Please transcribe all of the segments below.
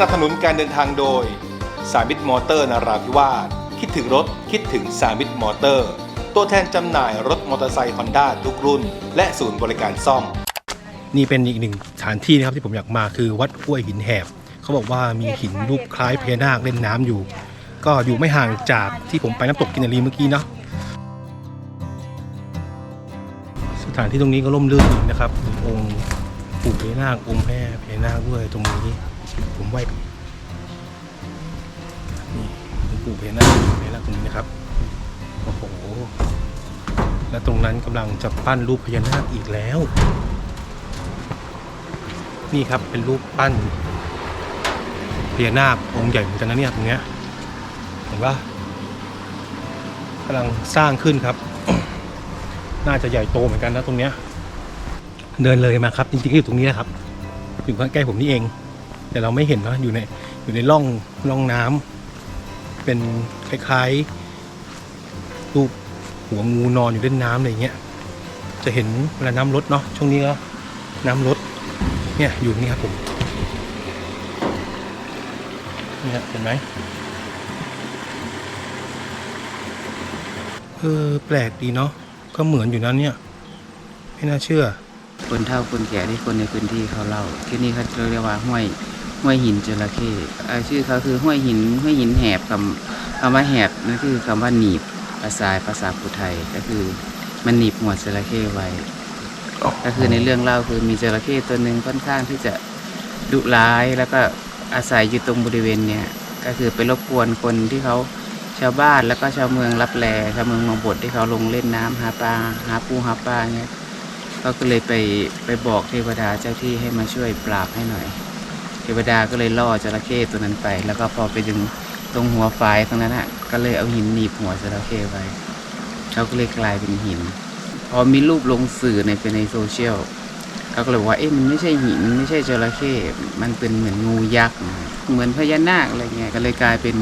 นับสนุนการเดินทางโดย สามิตมอเตอร์นาราธิวาสคิดถึงรถคิดถึงสามิตมอเตอร์ ตัวแทนจำหน่ายรถมอเตอร์ไซค์ฮอนด้าทุกรุ่น และศูนย์บริการซ่อม นี่เป็นอีกหนึ่งสถานที่นะครับที่ผมอยากมาคือวัดห้วยหินแหบ เขาบอกว่ามีหินรูปคล้ายพญานาคเล่นน้ำอยู่ ก็อยู่ไม่ห่างจากที่ผมไปน้ำตกกินนารีเมื่อกี้เนาะสถานที่ตรงนี้ก็ร่มรื่นดีนะครับมีองค์ปู่พญานาคองค์แม่พญานาคด้วยตรงนี้ ผมไหว้ หลวงปู่พญานาคพนาตรงนี้นะครับ โอ้โห และตรงนั้นกำลังจะปั้นรูปพญานาคอีกแล้ว นี่ครับเป็นรูปปั้นพญานาคองค์ใหญ่เหมือนกันนะเนี่ยตรงเนี้ย เห็นปะกำลังสร้างขึ้นครับ น่าจะใหญ่โตเหมือนกันนะตรงเนี้ย เดินเลยมาครับ จริงๆอยู่ตรงนี้นะครับ อยู่ใกล้ๆผมนี่เอง แต่เราไม่เห็นเนะอยู่ในอยู่ในร่องร่องน้ำ เป็นคล้ายๆรูปหัวงูนอนอยู่เล่นน้ำอะไรเงี้ย จะเห็นเวลาน้ำลดเนาะช่วงนี้ก็น้ำลดเนี่ยอยู่นี่ครับผมเนี่ยเห็นไหมเออแปลกดีเนาะก็เหมือนอยู่นะเนี่ย ไม่น่าเชื่อ คนเฒ่าคนแก่ที่คนในพื้นที่เขาเล่า ที่นี่เขาเรียกว่าห้วย ห้วยหินจระเข้ชื่อเขาคือห้วยหินห้วยหินแหบคำคำว่าแหบนั่นคือคำว่าหนีบภาษาภาษาพุไทยก็คือมันหนีบหัวจระเข้ไว้ ก็คือในเรื่องเล่าคือมีจระเข้ตัวหนึ่งค่อนข้างที่จะดุร้ายแล้วก็อาศัยอยู่ตรงบริเวณเนี้ยก็คือไปรบกวนคนที่เขาชาวบ้านแล้วก็ชาวเมืองรับแลชาวเมืองบางบทที่เขาลงเล่นน้ำหาปลาหาปูหาปลาเงี้ยเขาก็เลยไปไปบอกเทวดาเจ้าที่ให้มาช่วยปราบให้หน่อย เทวดาก็เลยล่อจระเข้ตัวนั้นไป แล้วก็พอไปดึงตรงหัวฝายตรงนั้นอะก็เลยเอาหินหนีบหัวจระเข้ไว้เขาก็เลยกลายเป็นหิน พอมีรูปลงสื่อในเป็นในโซเชียลเขาก็เลยว่าเอ๊ะมันไม่ใช่หินไม่ใช่จระเข้มันเป็นเหมือนงูยักษ์เหมือนพญานาคอะไรเงี้ยก็เลยกลายเป็น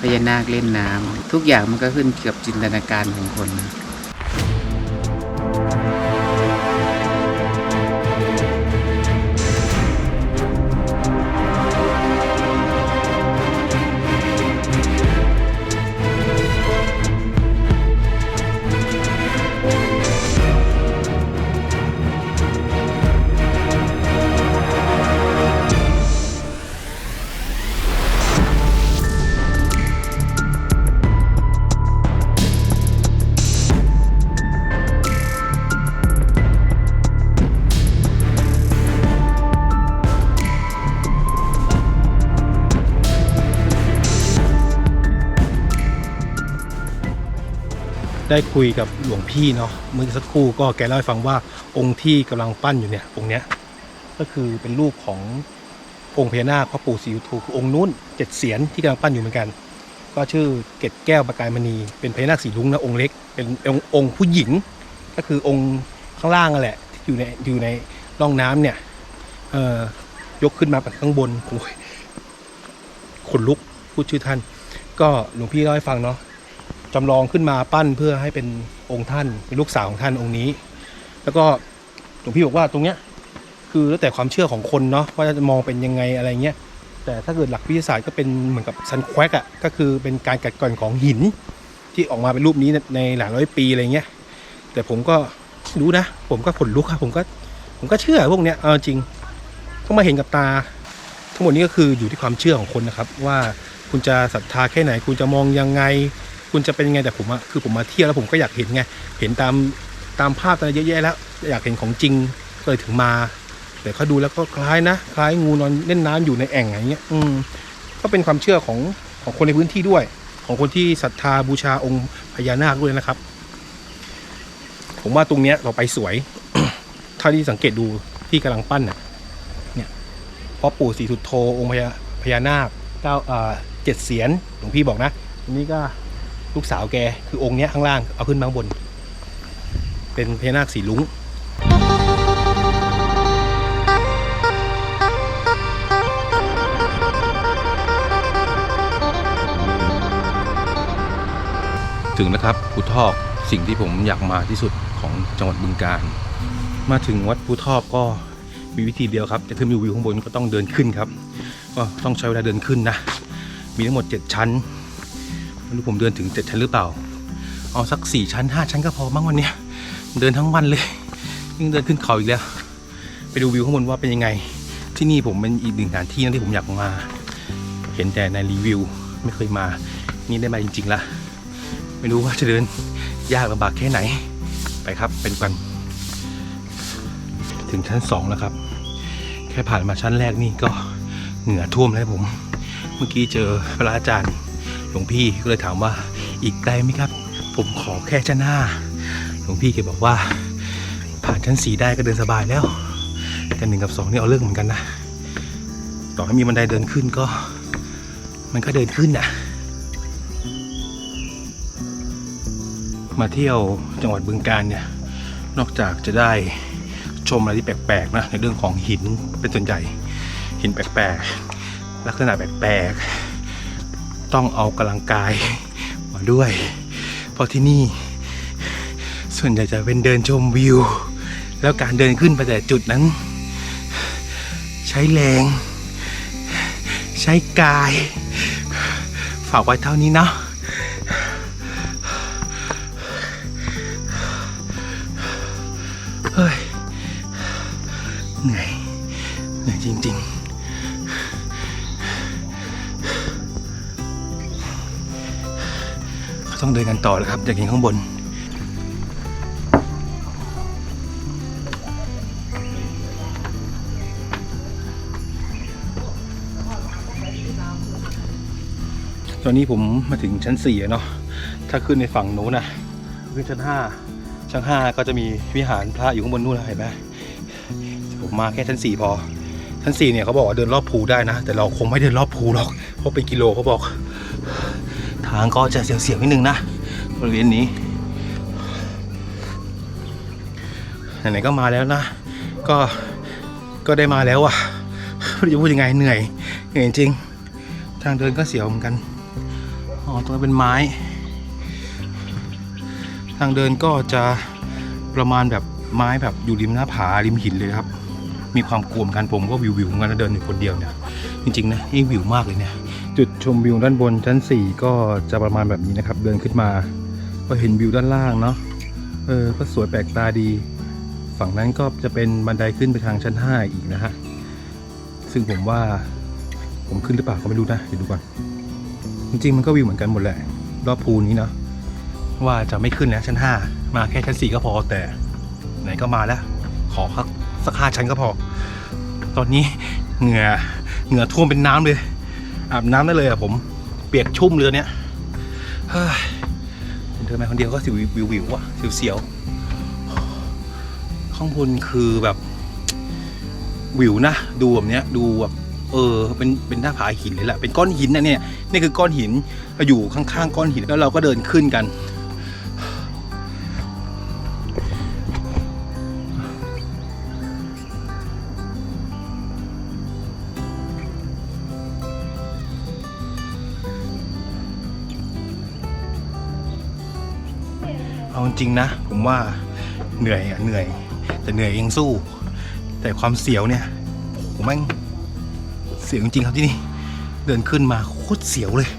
พญานาคเล่นน้ำทุกอย่างมันก็ขึ้นกับจินตนาการของคนนะ ได้คุยกับหลวงพี่เนาะเมื่อสักครู่ก็แกเล่าให้ฟังว่าองค์ที่กำลังปั้นอยู่เนี่ยองค์เนี้ยก็คือเป็นรูปขององค์พญานาคพระปู่ศรียุทูคือองค์นู้นเจ็ดเสียนที่กำลังปั้นอยู่เหมือนกัน ก็ชื่อเกตแก้วประกายมณีเป็นพญานาคสีลุงนะองค์เล็กเป็นองค์งผู้หญิง ก็คือองค์ข้างล่างนั่นแหละที่อยู่ในอยู่ในร่องน้ำเนี่ยเอ่อยกขึ้นมาจากข้างบนโอ้ยขนลุกพูดชื่อท่าน ก็หลวงพี่เล่าให้ฟังเนาะ จำลองขึ้นมาปั้นเพื่อให้เป็นองค์ท่านเป็นลูกสาวของท่านองค์นี้ แล้วก็หลวงพี่บอกว่าตรงเนี้ยคือแล้วแต่ความเชื่อของคนเนาะว่าจะมองเป็นยังไงอะไรเงี้ยแต่ถ้าเกิดหลักวิทยาศาสตร์ก็เป็นเหมือนกับซันแควกอะก็คือเป็นการกัดกร่อนของหิน ที่ออกมาเป็นรูปนี้ในหลายร้อยปีอะไรเงี้ยแต่ผมก็รู้นะ ผมก็ขนลุกครับผมก็ผมก็เชื่อพวกเนี้ยเอาจริงต้องมาเห็นกับตา ทั้งหมดนี้ก็คืออยู่ที่ความเชื่อของคนนะครับ ว่าคุณจะศรัทธาแค่ไหน คุณจะมองยังไง คุณจะเป็นยังไงแต่ผมอะคือผมมาเที่ยวแล้วผมก็อยากเห็นไงเห็นตามตามภาพอะไรเยอะแยะแล้ว อยากเห็นของจริงก็เลยถึงมาแต่เขาดูแล้วก็คล้ายนะ คล้ายงูนอนเล่นน้ำอยู่ในแอ่งอะไรเงี้ย อืมก็เป็นความเชื่อของของคนในพื้นที่ด้วย ของคนที่ศรัทธาบูชาองค์พญานาคด้วยนะครับ ผมว่าตรงเนี้ยเราไปสวย ถ้าที่สังเกตดูที่กำลังปั้นน่ะเนี่ยพ่อปู่ศรีสุดโธองค์พญาพญานาคเก้าอ่าเจ็ดเสียนหลวงพี่บอกนะอันนี้ก็ ลูกสาวแกคือองค์เนี้ยข้างล่างเอาขึ้นมาข้างบน เป็นพญานาคสีลุงถึงแล้วครับภูทอกสิ่งที่ผมอยากมาที่สุดของจังหวัดบึงกาฬมาถึงวัดภูทอกก็มีวิธีเดียวครับ จะขึ้นไปวิวข้างบนก็ต้องเดินขึ้นครับ ก็ต้องใช้เวลาเดินขึ้นนะ มีทั้งหมด 7 ชั้น ไม่รู้ผมเดินถึง7ชั้นหรือเปล่า เอาสัก4ชั้น5ชั้นก็พอมั้งวันเนี้ยเดินทั้งวันเลยยิ่งเดินขึ้นเขาอีกแล้ว ไปดูวิวข้างบนว่าเป็นยังไง ที่นี่ผมเป็นอีกหนึ่งสถานที่นะที่ผมอยากมา เห็นแต่ในรีวิวไม่เคยมา นี่ได้มาจริงๆละไม่รู้ว่าจะเดินยากลำบากแค่ไหน ไปครับไปดูกัน ถึงชั้นสองแล้วครับ แค่ผ่านมาชั้นแรกนี่ก็เหงื่อท่วมแล้วผม เมื่อกี้เจอพระอาจารย์ หลวงพี่ก็เลยถามว่าอีกไกลไหมครับ ผมขอแค่ชั้นห้าหลวงพี่แกบอกว่า ผ่านชั้นสี่ได้ก็เดินสบายแล้ว แต่หนึ่งกับสองนี่เอาเรื่องเหมือนกันนะต่อให้มีบันไดเดินขึ้นก็ มันก็เดินขึ้นน่ะมาเที่ยวจังหวัดบึงการเนี่ยนอกจากจะได้ชมอะไรที่แปลกๆนะในเรื่องของหินเป็นส่วนใหญ่หินแปลกๆลักษณะแปลกๆ ต้องเอากำลังกายมาด้วย เพราะที่นี่ ส่วนใหญ่จะเป็นเดินชมวิว แล้วการเดินขึ้นไปแต่จุดนั้น ใช้แรง ใช้กาย ฝากไว้เท่านี้เนาะเฮ้ยเหนื่อยเหนื่อยจริง ๆ ต้องเดินกันต่อแล้วครับอยากเห็นข้างบน ตอนนี้ผมมาถึงชั้น4แล้วเนาะถ้าขึ้นในฝั่งนู้นนะขึ้นชั้น 5 ชั้น 5 ก็จะมีวิหารพระอยู่ข้างบนนู้นเห็นไหมผมมาแค่ชั้น 4 พอ ชั้น 4 เนี่ยเขาบอกว่าเดินรอบภูได้นะ แต่เราคงไม่เดินรอบภูหรอก เพราะเป็นกิโลเขาบอก ทางก็จะเสียวๆนิดนึงนะบริเวณนี้ไหนๆก็มาแล้วนะ ก็ก็ได้มาแล้วอะไม่รู้จะพูดยังไงเหนื่อยเหนื่อยจริง ทางเดินก็เสียวเหมือนกันอ๋อตรงนั้นเป็นไม้ ทางเดินก็จะประมาณแบบไม้แบบอยู่ริมหน้าผาริมหินเลยครับ มีความกลัวเหมือนกันผมก็วิววิวเหมือนกันนะเดินอยู่คนเดียวเนี่ย จริงๆนะนี่วิวมากเลยเนี่ยจุดชมวิวด้านบนชั้น 4 ก็จะประมาณแบบนี้นะครับ เดินขึ้นมา ก็เห็นวิวด้านล่างเนาะเออก็สวยแปลกตาดี ฝั่งนั้นก็จะเป็นบันไดขึ้นไปทางชั้น 5 อีกนะฮะซึ่งผมว่าผมขึ้นหรือเปล่าก็ไม่รู้นะเดี๋ยวดูก่อนจริงๆมันก็วิวเหมือนกันหมดแหละรอบพูนี้เนาะว่าจะไม่ขึ้นแล้วชั้น 5 มาแค่ชั้น 4 ก็พอแต่ไหนก็มาแล้ว ขอสักสักห้าชั้นก็พอ ตอนนี้เหงื่อ เหงื่อท่วมเป็นน้ำเลย อาบน้ำได้เลยอะผม เปียกชุ่มเลยเนี่ยเฮ้ยเดินมาคนเดียวก็สิววิววิวอะเสียวๆข้างบนคือแบบ วิวนะดูแบบเนี้ยดูแบบเออเป็นเป็นหน้าผาหินเลยแหละเป็นก้อนหินนะเนี่ยนี่คือก้อนหินอยู่ข้างๆก้อนหินแล้วเราก็เดินขึ้นกัน เอาจริงนะ ผมว่าเหนื่อยอะเหนื่อย แต่เหนื่อยยังสู้ แต่ความเสียวเนี่ยโหแม่งเสียวจริงครับที่นี่ เดินขึ้นมาโคตรเสียวเลย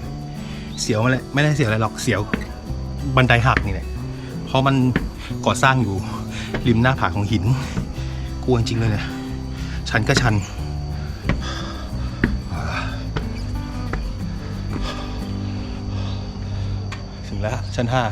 เสียวมาเลยไม่ได้เสียวอะไรหรอกเสียวบันไดหักนี่แหละเพราะมันก่อสร้างอยู่ริมหน้าผาของหินกลัวจริงเลยนี่ยชันก็ชันถึงแล้วชั้นห้า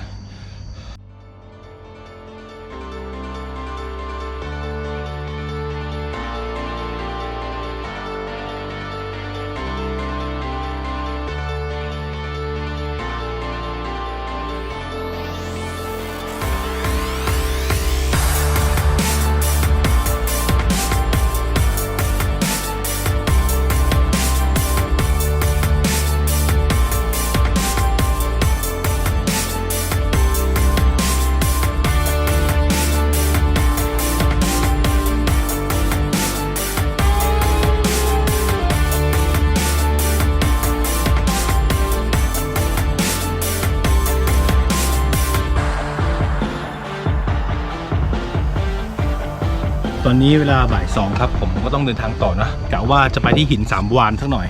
นี้เวลาบ่ายสองครับ ผมก็ต้องเดินทางต่อนะกะว่าจะไปที่หินสามวานสักหน่อย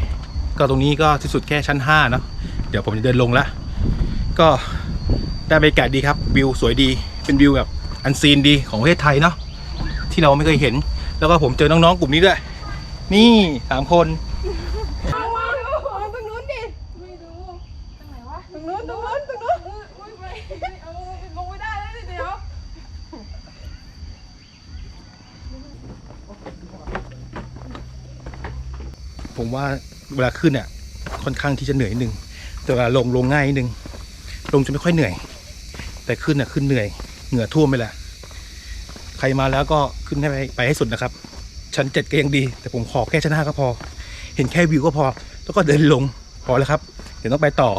ก็ตรงนี้ก็ที่สุดแค่ชั้น5เนาะเดี๋ยวผมจะเดินลงแล้วก็ได้บรรยากาศดีครับวิวสวยดีเป็นวิวแบบอันซีนดีของประเทศไทยเนาะที่เราไม่เคยเห็น แล้วก็ผมเจอน้องๆกลุ่มนี้ด้วย นี่สามคน เอาวางเอาวางตรงนู้นดิ ไม่ดูตรงไหนวะ ตรงนู้น ตรงนู้น ตรงนู้นอุ้ยไม่เอาลงไม่ได้แล้วเดี๋ยว ผมว่าเวลาขึ้นอะค่อนข้างที่จะเหนื่อยนิดนึง แต่เวลาลงลงง่ายนิดนึง ลงจะไม่ค่อยเหนื่อย แต่ขึ้นอะขึ้นเหนื่อย เหงื่อท่วมไปแหละ ใครมาแล้วก็ขึ้นให้ไปไปให้สุดนะครับ ชั้นเจ็ดก็ยังดี แต่ผมขอแค่ชั้นห้าก็พอ เห็นแค่วิวก็พอ แล้วก็เดินลงพอแล้วครับ เดี๋ยวต้องไปต่อ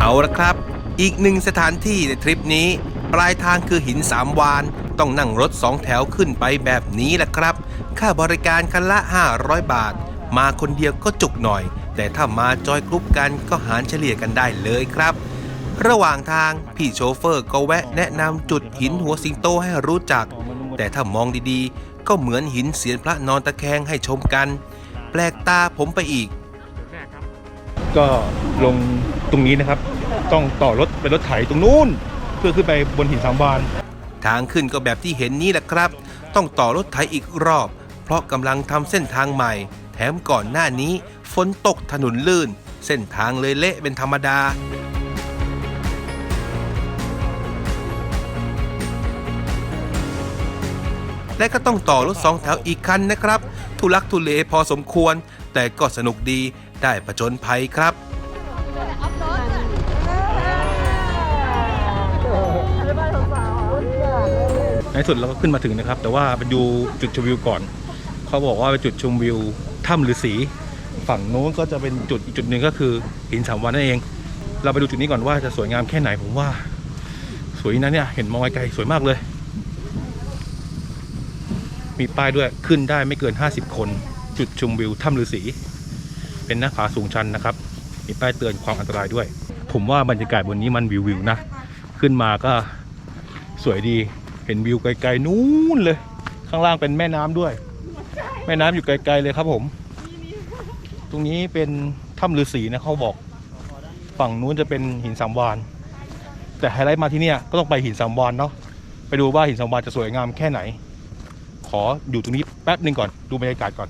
เอาละครับ อีกหนึ่งสถานที่ในทริปนี้ ปลายทางคือหินสามวาน ต้องนั่งรถสองแถวขึ้นไปแบบนี้แหละครับ ค่าบริการคันละ 500 บาท มาคนเดียวก็จุกหน่อย แต่ถ้ามาจอยกรุ๊ปกันก็หารเฉลี่ยกันได้เลยครับ ระหว่างทางพี่โชเฟอร์ก็แวะแนะนำจุดหินหัวสิงโตให้รู้จัก แต่ถ้ามองดีๆ ก็เหมือนหินเสียนพระนอนตะแคงให้ชมกัน แปลกตาผมไปอีก ก็ลงตรงนี้นะครับ ต้องต่อรถไปรถไถตรงนู้น เพื่อขึ้นไปบนหินสามวานทางขึ้นก็แบบที่เห็นนี้แหละครับ ต้องต่อรถไถอีกรอบ เพราะกำลังทำเส้นทางใหม่ แถมก่อนหน้านี้ฝนตกถนนลื่น เส้นทางเลยเละเป็นธรรมดาและก็ต้องต่อรถสองแถวอีกคันนะครับ ทุลักทุเลพอสมควร แต่ก็สนุกดีได้ผจญภัยครับ ในสุดเราก็ขึ้นมาถึงนะครับ แต่ว่าไปดูจุดชมวิวก่อน เขาบอกว่าเป็นจุดชมวิวถ้ำฤาษีฝั่งโน้นก็จะเป็นจุดอีกจุดหนึ่งก็คือหินสามวันนั่นเอง เราไปดูจุดนี้ก่อนว่าจะสวยงามแค่ไหนผมว่า สวยนะเนี่ยเห็นมองไกลๆสวยมากเลย มีป้ายด้วยขึ้นได้ไม่เกิน 50 คน จุดชมวิวถ้ำฤาษีเป็นหน้าผาสูงชันนะครับ มีป้ายเตือนความอันตรายด้วย ผมว่าบรรยากาศบนนี้มันวิวๆนะ ขึ้นมาก็สวยดี เห็นวิวไกลๆนู้นเลย ข้างล่างเป็นแม่น้ำด้วย แม่น้ำอยู่ไกลๆเลยครับผม ตรงนี้เป็นถ้ำฤาษีนะเขาบอก ฝั่งนู้นจะเป็นหินสามวาน แต่ไฮไลท์มาที่เนี่ยก็ต้องไปหินสามวานเนาะไปดูว่าหินสามวานจะสวยงามแค่ไหน ขออยู่ตรงนี้แป๊บหนึ่งก่อนดูบรรยากาศก่อน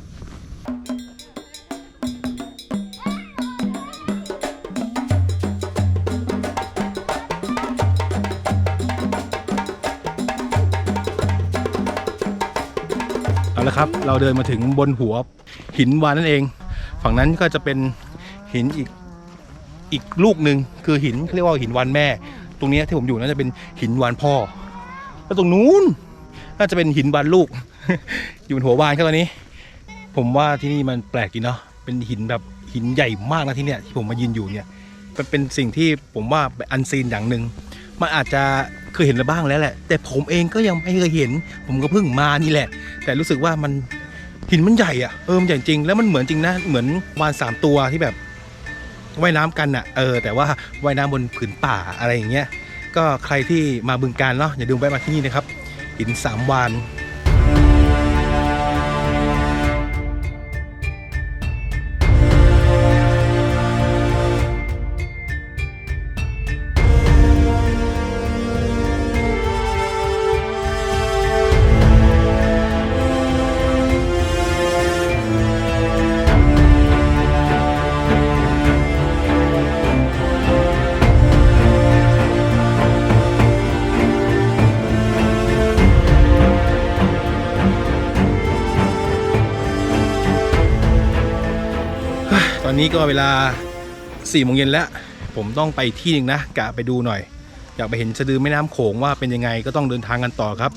เอาละครับ เราเดินมาถึงบนหัวหินวานนั่นเอง ฝั่งนั้นก็จะเป็นหินอีกอีกลูกหนึ่งคือหินเรียกว่าหินวานแม่ ตรงนี้ที่ผมอยู่น่าจะเป็นหินวานพ่อ แล้วตรงนู้นน่าจะเป็นหินวานลูก อยู่บนหัววานครับตอนนี้ ผมว่าที่นี่มันแปลกดีเนาะเป็นหินแบบหินใหญ่มากนะที่เนี่ยที่ผมมายืนอยู่เนี่ยมันเป็นสิ่งที่ผมว่าอันซีนอย่างหนึ่งมันอาจจะ เคยเห็นมาบ้างแล้วแหละ แต่ผมเองก็ยังไม่เคยเห็น ผมก็เพิ่งมานี่แหละ แต่รู้สึกว่ามันหินมันใหญ่อะเออมันใหญ่จริงแล้วมันเหมือนจริงนะเหมือนวานสามตัวที่แบบว่ายน้ำกันอะเออแต่ว่าว่ายน้ำบนผืนป่าอะไรอย่างเงี้ยก็ใครที่มาบึงการเนาะอย่าลืมแวะมาที่นี่นะครับหินสามวาน อนนี้ก็เวลา4ี่โมงเย็นแล้ว ผมต้องไปที่หนึ่งนะกะไปดูหน่อย อยากไปเห็นสะดือแม่น้ำโขงว่าเป็นยังไงก็ต้องเดินทางกันต่อครับ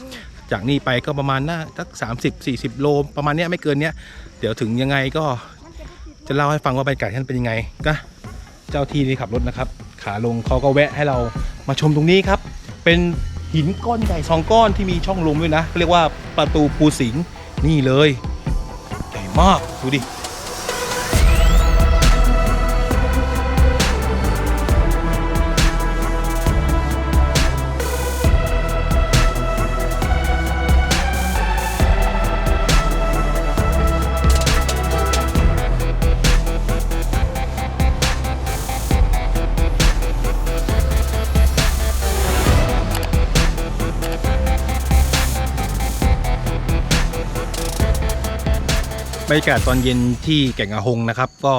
จากนี่ไปก็ประมาณน่าสัก 30 40 โล ประมาณเนี้ยไม่เกินเนี้ยเดี๋ยวถึงยังไงก็จะเล่าให้ฟังว่าบรรยากาศที่นั่นเป็นยังไงก็เจ้าที่ที่ขับรถนะครับ ขาลงเขาก็แวะให้เรามาชมตรงนี้ครับ เป็นหินก้อนใหญ่สองก้อนที่มีช่องลมด้วยนะเรียกว่าประตูภูสิงห์นี่เลยใหญ่มากดูดิ บรรยากาศตอนเย็นที่แก่งอาหงนะครับ ก็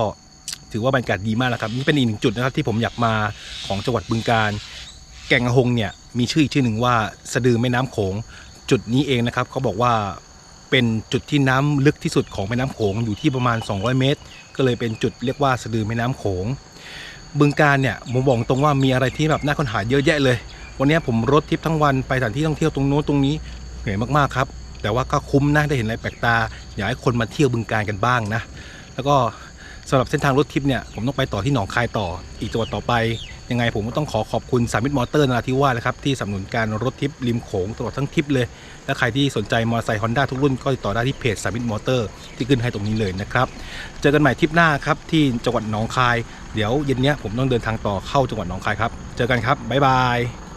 ถือว่าบรรยากาศดีมากแล้วครับนี่เป็นอีกหนึ่งจุดนะครับที่ผมอยากมาของจังหวัดบึงกาฬแก่งอาหงเนี่ยมีชื่ออีกชื่อหนึ่งว่าสะดือแม่น้ำโขงจุดนี้เองนะครับเขาบอกว่าเป็นจุดที่น้ำลึกที่สุดของแม่น้ำโขงอยู่ที่ประมาณ 200 เมตร ก็เลยเป็นจุดเรียกว่าสะดือแม่น้ำโขงบึงการเนี่ยผมบอกตรงว่ามีอะไรที่แบบน่าค้นหาเยอะแยะเลย วันนี้ผมรถทริปทั้งวันไปสถานที่ท่องเที่ยวตรงโน้นตรงนี้เหนื่อยมากๆครับ แต่ว่าก็คุ้มนะได้เห็นอะไรแปลกตา อยากให้คนมาเที่ยวบึงการกันบ้างนะ แล้วก็สำหรับเส้นทางรถทริปเนี่ยผมต้องไปต่อที่หนองคายต่อ อีกจังหวัดต่อไป ยังไงผมก็ต้องขอขอบคุณสามิตรมอเตอร์นราธิวาสนะครับที่สนับสนุนการรถทริปริมโขงตลอดทั้งทริปเลย และใครที่สนใจมอเตอร์ไซค์ฮอนด้าทุกรุ่นก็ติดต่อได้ที่เพจสามิตรมอเตอร์ที่ขึ้นให้ตรงนี้เลยนะครับ เจอกันใหม่ทิปหน้าครับที่จังหวัดหนองคาย เดี๋ยวเย็นเนี้ยผมต้องเดินทางต่อเข้าจังหวัดหนองคายครับ เจอกันครับบ๊ายบาย